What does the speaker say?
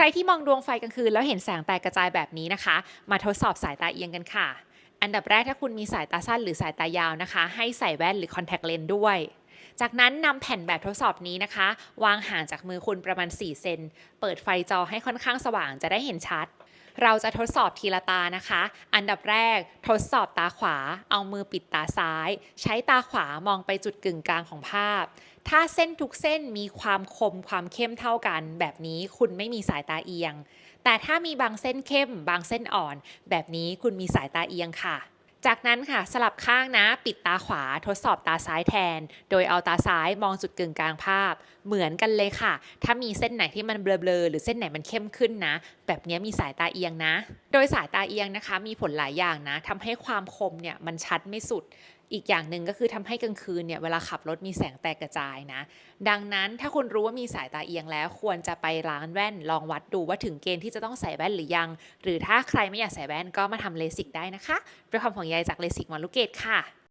ใครที่มองดวงไฟกลางคืนแล้วเห็นแสงแตกกระจายแบบนี้นะคะ มาทดสอบสายตาเอียงกันค่ะ อันดับแรกถ้าคุณมีสายตาสั้นหรือสายตายาวนะคะ ให้ใส่แว่นหรือคอนแทคเลนส์ด้วย จากนั้นนำแผ่นแบบทดสอบนี้นะคะ วางห่างจากมือคุณประมาณ 4 เซน เปิดไฟจอให้ค่อนข้างสว่างจะได้เห็นชัด เราจะทดสอบทีละตานะคะ อันดับแรกทดสอบตาขวา เอามือปิดตาซ้าย ใช้ตาขวามองไปจุดกึ่งกลางของภาพ ถ้าเส้นทุกเส้นมีความคมความเข้มเท่ากัน แบบนี้คุณไม่มีสายตาเอียง แต่ถ้ามีบางเส้นเข้ม บางเส้นอ่อน แบบนี้คุณมีสายตาเอียงค่ะ จากนั้นค่ะสลับข้างนะปิดตาขวาทดสอบตาซ้ายแทน โดยเอาตาซ้ายมองจุดกึ่งกลางภาพ เหมือนกันเลยค่ะ ถ้ามีเส้นไหนที่มันเบลอๆหรือเส้นไหนมันเข้มขึ้นนะ แบบนี้มีสายตาเอียงนะ โดยสายตาเอียงนะคะ มีผลหลายอย่างนะทำให้ความคมเนี่ยมันชัดไม่สุด อีกอย่างหนึ่งก็คือทำให้กลางคืนเนี่ยเวลาขับรถมีแสงแตกกระจายนะ ดังนั้นถ้าคุณรู้ว่ามีสายตาเอียงแล้ว ควรจะไปร้านแว่น ลองวัดดูว่าถึงเกณฑ์ที่จะต้องใส่แว่นหรือยัง หรือถ้าใครไม่อยากใส่แว่นก็มาทำเลสิกได้นะคะด้วยความของยายจากเลสิกมอลูเกตค่ะ